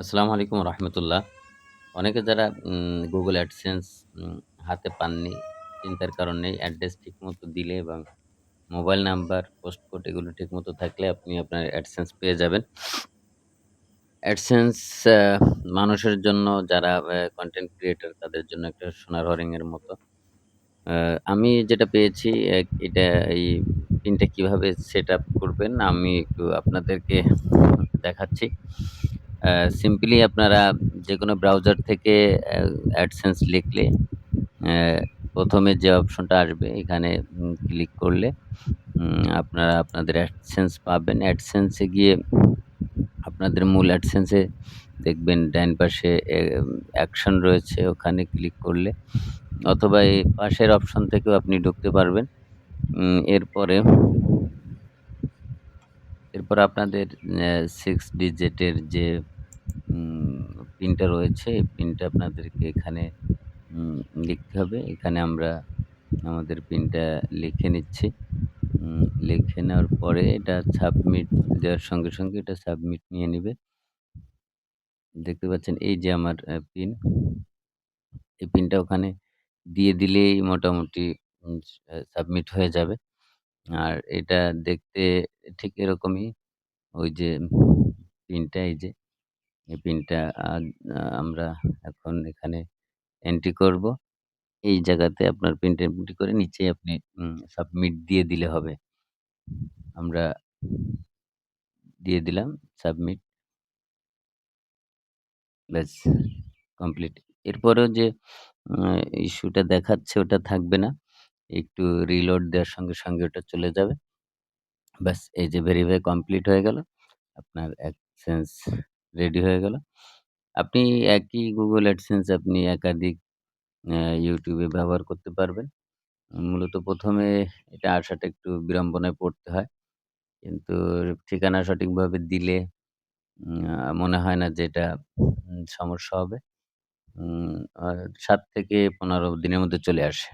আসসালামু আলাইকুম রহমতুল্লাহ। অনেকে যারা গুগল অ্যাডসেন্স হাতে পাননি, চিন্তার কারণ নেই। অ্যাড্রেস ঠিকমতো দিলে এবং মোবাইল নাম্বার, পোস্ট কোড এগুলো ঠিকমতো থাকলে আপনি আপনার অ্যাডসেন্স পেয়ে যাবেন। অ্যাডসেন্স মানুষের জন্য যারা কন্টেন্ট ক্রিয়েটার তাদের জন্য একটা সোনার হরিংয়ের মতো। আমি যেটা পেয়েছি এটা এই পিনটা কীভাবে সেটআপ করবেন আমি একটু আপনাদেরকে দেখাচ্ছি। সিম্পলি আপনারা যে কোনো ব্রাউজার থেকে অ্যাডসেন্স লিখলে প্রথমে যে অপশনটা আসবে, এখানে ক্লিক করলে আপনারা আপনাদের অ্যাডসেন্স পাবেন। অ্যাডসেন্সে গিয়ে আপনাদের মূল অ্যাডসেন্সে দেখবেন ডাইন পাশে অ্যাকশন রয়েছে, ওখানে ক্লিক করলে অথবা এই পাশের অপশন থেকেও আপনি ঢুকতে পারবেন। এরপরে এরপর আপনাদের সিক্স 6 ডিজিটের যে পিনটা রয়েছে এই পিনটা আপনাদেরকে এখানে লিখতে হবে। এখানে আমরা আমাদের পিনটা লিখে নিচ্ছি। লিখে নেওয়ার পরে এটা সাবমিট দেওয়ার সঙ্গে, সঙ্গে এটা সাবমিট নিয়ে নিবে। দেখতে পাচ্ছেন এই যে আমার পিন। এই পিনটা ওখানে দিয়ে দিলেই মোটামুটি সাবমিট হয়ে যাবে। আর এটা দেখতে ঠিক এরকমই ওই যে পিনটা, এই যে এই পিনটা আমরা এখন এখানে এন্ট্রি করব। এই জায়গাতে আপনার পিনটা এন্ট্রি করে নিচেই আপনি সাবমিট দিয়ে দিলে হবে। আমরা দিয়ে দিলাম সাবমিট। ব্যাস কমপ্লিট। এরপরেও যে ইস্যুটা দেখাচ্ছে ওটা থাকবে না। একটু রিলোড দেওয়ার সঙ্গে, সঙ্গে ওটা চলে যাবে। ব্যাস এই যে ভেরিফাই কমপ্লিট হয়ে গেল। আপনার AdSense রেডি হয়ে গেল। আপনি একই Google AdSense আপনি একাধিক ইউটিউবে ব্যবহার করতে পারবেন। মূলত প্রথমে এটা আসাটা একটু বিড়ম্বনায় পড়তে হয়। কিন্তু ঠিকানা সঠিকভাবে দিলে মনে হয় না যে এটা সমস্যা হবে। ৭ থেকে ১৫ দিনের মধ্যে চলে আসে।